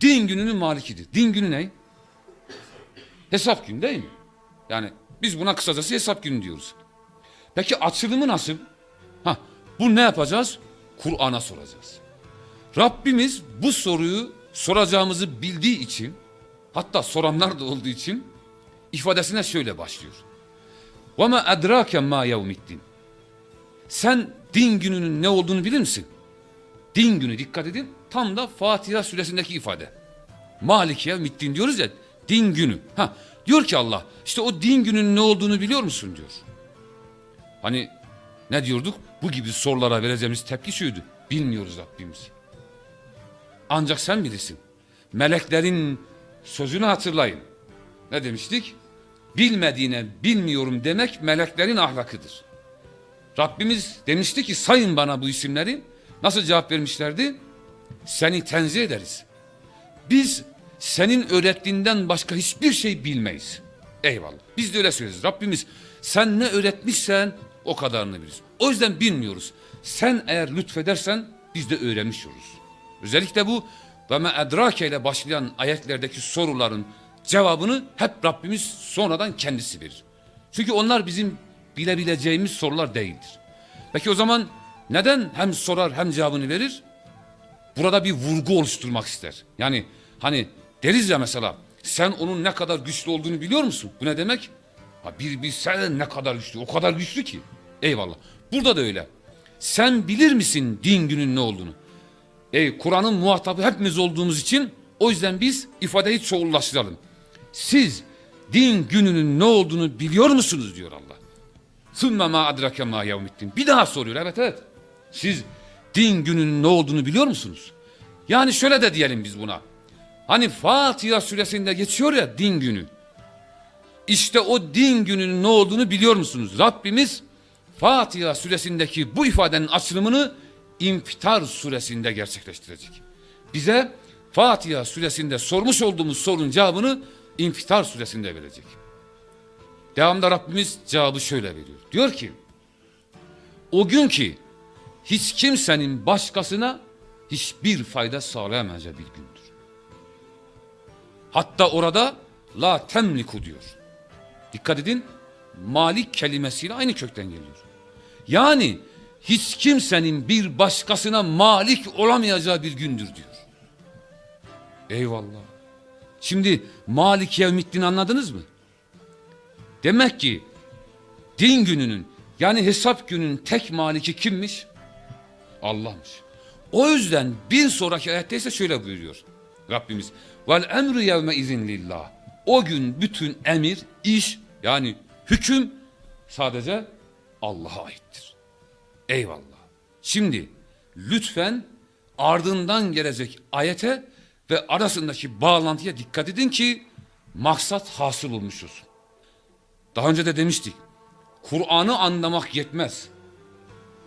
Din gününün malikidir. Din günü ne? Hesap günü değil mi? Yani biz buna kısacası hesap günü diyoruz. Peki açılımı nasıl? Ha, bu ne yapacağız? Kur'an'a soracağız. Rabbimiz bu soruyu soracağımızı bildiği için, hatta soranlar da olduğu için ifadesine şöyle başlıyor. وَمَا اَدْرَاكَ مَا يَوْمِ Sen din gününün ne olduğunu bilir misin? Din günü dikkat edin tam da Fatiha suresindeki ifade. Maliki yevmiddin diyoruz ya din günü. Ha, diyor ki Allah işte o din gününün ne olduğunu biliyor musun diyor. Hani ne diyorduk? Bu gibi sorulara vereceğimiz tepki şuydu. Bilmiyoruz Rabbimiz. Ancak sen bilirsin. Meleklerin sözünü hatırlayın. Ne demiştik? Bilmediğine bilmiyorum demek meleklerin ahlakıdır. Rabbimiz demişti ki sayın bana bu isimleri. Nasıl cevap vermişlerdi? Seni tenzih ederiz. Biz senin öğrettiğinden başka hiçbir şey bilmeyiz. Eyvallah. Biz de öyle söyleriz. Rabbimiz sen ne öğretmişsen o kadarını biliriz. O yüzden bilmiyoruz. Sen eğer lütfedersen biz de öğrenmiş oluruz. Özellikle bu ve me edrake ile başlayan ayetlerdeki soruların cevabını hep Rabbimiz sonradan kendisi verir. Çünkü onlar bizim bilebileceğimiz sorular değildir. Peki o zaman neden hem sorar hem cevabını verir? Burada bir vurgu oluşturmak ister. Yani hani deriz ya mesela sen onun ne kadar güçlü olduğunu biliyor musun? Bu ne demek? Ha bir bilsen ne kadar güçlü. O kadar güçlü ki. Eyvallah. Burada da öyle. Sen bilir misin din günün ne olduğunu? Ey Kur'an'ın muhatabı hepimiz olduğumuz için o yüzden biz ifadeyi çoğullaştıralım. Siz din gününün ne olduğunu biliyor musunuz diyor Allah. Sümme ma adrake ma yevmiddin. Bir daha soruyor. Evet evet. Siz din gününün ne olduğunu biliyor musunuz? Yani şöyle de diyelim biz buna. Hani Fatiha suresinde geçiyor ya din günü. İşte o din gününün ne olduğunu biliyor musunuz? Rabbimiz Fatiha suresindeki bu ifadenin açılımını İnfitar suresinde gerçekleştirecek. Bize Fatiha suresinde sormuş olduğumuz sorunun cevabını İnfitar suresinde verecek. Devamda Rabbimiz cevabı şöyle veriyor. Diyor ki o gün ki hiç kimsenin başkasına hiçbir fayda sağlayamayacağı bir gündür. Hatta orada la temliku diyor. Dikkat edin malik kelimesiyle aynı kökten geliyor. Yani hiç kimsenin bir başkasına malik olamayacağı bir gündür diyor. Eyvallah. Şimdi Malik Yevmiddin anladınız mı? Demek ki din gününün yani hesap gününün tek maliki kimmiş? Allah'mış. O yüzden bir sonraki ayette ise şöyle buyuruyor Rabbimiz. Vel emru yevme izin lillah. O gün bütün emir, iş yani hüküm sadece Allah'a aittir. Eyvallah. Şimdi lütfen ardından gelecek ayete ve arasındaki bağlantıya dikkat edin ki maksat hasıl olmuş olsun. Daha önce de demiştik. Kur'an'ı anlamak yetmez.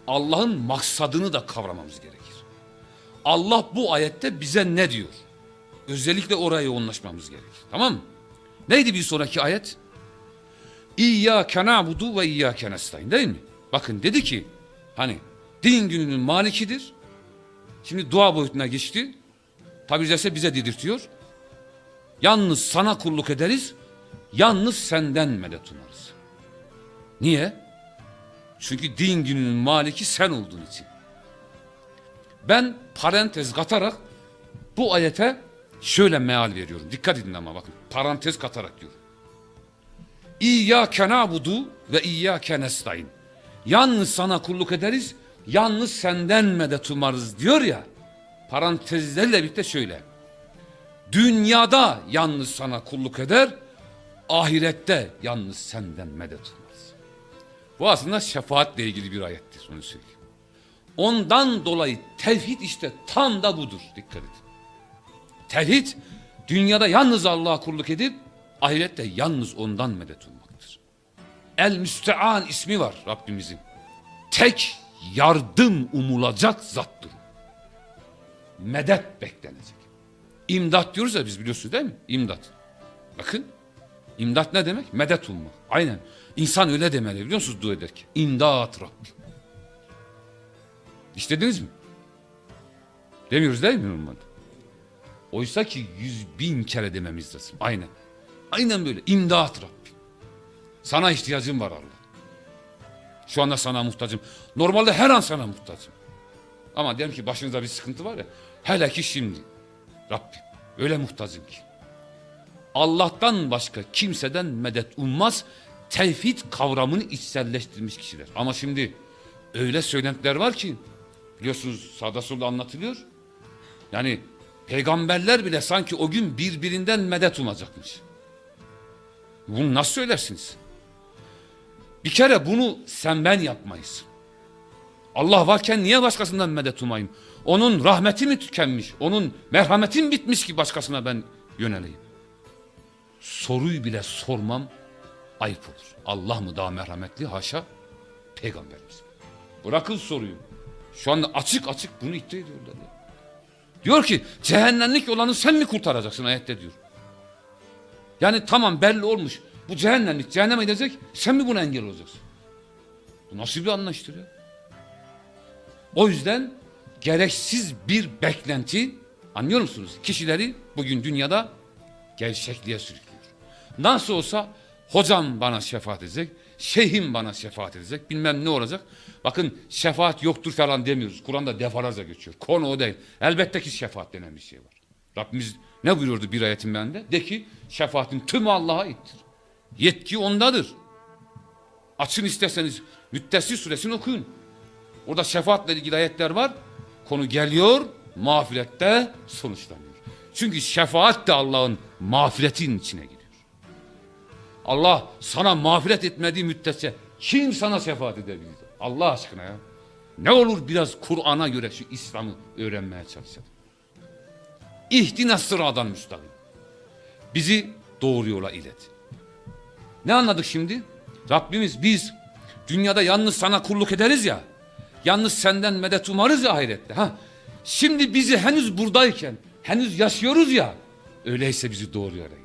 Allah'ın maksadını da kavramamız gerekir. Allah bu ayette bize ne diyor? Özellikle oraya yoğunlaşmamız gerekir. Tamam mı? Neydi bir sonraki ayet? İyyâke na'budu ve iyyâke nestaîn değil mi? Bakın dedi ki hani din gününün malikidir. Şimdi dua boyutuna geçti. Tabi caizse bize dedirtiyor. Yalnız sana kulluk ederiz. Yalnız senden medet umarız. Niye? Çünkü din gününün maliki sen olduğun için. Ben parantez katarak bu ayete şöyle meal veriyorum. Dikkat edin ama bakın. Parantez katarak diyorum. İyyâke na'budu ve iyyâke nestaîn. Yalnız sana kulluk ederiz, yalnız senden medet umarız diyor ya. Parantezlerle birlikte şöyle. Dünyada yalnız sana kulluk eder, ahirette yalnız senden medet umarız. Bu aslında şefaatle ilgili bir ayettir onu söyleyeyim. Ondan dolayı tevhid işte tam da budur. Dikkat edin. Tevhid dünyada yalnız Allah'a kulluk edip ahirette yalnız ondan medet ummaktır. El Müstean ismi var Rabbimizin. Tek yardım umulacak zattır. Medet beklenecek. İmdat diyoruz ya biz biliyorsunuz değil mi? İmdat. Bakın imdat ne demek? Medet ummak. Aynen. İnsan öyle demeli biliyor musunuz dua ederken? İmdat Rabbim. Hiç dediniz mi? Demiyoruz değil mi normalde? Oysa ki yüz bin kere dememiz lazım. Aynen. Aynen böyle. İmdat Rabbim. Sana ihtiyacım var Allah. Şu anda sana muhtacım. Normalde her an sana muhtacım. Ama diyelim ki başınızda bir sıkıntı var ya. Hele ki şimdi. Rabbim öyle muhtacım ki. Allah'tan başka kimseden medet ummaz. Tevhid kavramını içselleştirmiş kişiler. Ama şimdi öyle söylentiler var ki biliyorsunuz sağda solda anlatılıyor. Yani peygamberler bile sanki o gün birbirinden medet umacakmış. Bunu nasıl söylersiniz? Bir kere bunu sen ben yapmayız. Allah varken niye başkasından medet umayım? Onun rahmeti mi tükenmiş? Onun merhameti mi bitmiş ki başkasına ben yöneleyim? Soruyu bile sormam ayıp olur. Allah mı daha merhametli? Haşa peygamberimiz. Bırakın soruyu. Şu anda açık açık bunu iddia ediyorlar. Ya. Diyor ki cehennemlik olanı sen mi kurtaracaksın ayette diyor. Yani tamam belli olmuş. Bu cehennemlik cehenneme gidecek. Sen mi buna engel olacaksın? Bu nasıl bir anlayıştır ya? O yüzden gereksiz bir beklenti anlıyor musunuz? Kişileri bugün dünyada gevşekliğe sürüklüyor. Nasıl olsa hocam bana şefaat edecek, şeyhim bana şefaat edecek, bilmem ne olacak. Bakın şefaat yoktur falan demiyoruz. Kur'an'da defalarca geçiyor. Konu o değil. Elbette ki şefaat denen bir şey var. Rabbimiz ne buyurdu bir ayetin bende? De ki şefaatin tümü Allah'a aittir. Yetki ondadır. Açın isterseniz Müttesir suresini okuyun. Orada şefaatle ilgili ayetler var. Konu geliyor, mağfirette sonuçlanıyor. Çünkü şefaat de Allah'ın mağfiretinin içine giriyor. Allah sana mağfiret etmediği müddetçe kim sana şefaat edebilir? Allah aşkına ya. Ne olur biraz Kur'an'a göre şu İslam'ı öğrenmeye çalışalım. İhdina sıradan müstakim. Bizi doğru yola ilet. Ne anladık şimdi? Rabbimiz biz dünyada yalnız sana kulluk ederiz ya. Yalnız senden medet umarız ya ahirette. Ha? Şimdi bizi henüz buradayken, henüz yaşıyoruz ya. Öyleyse bizi doğru yola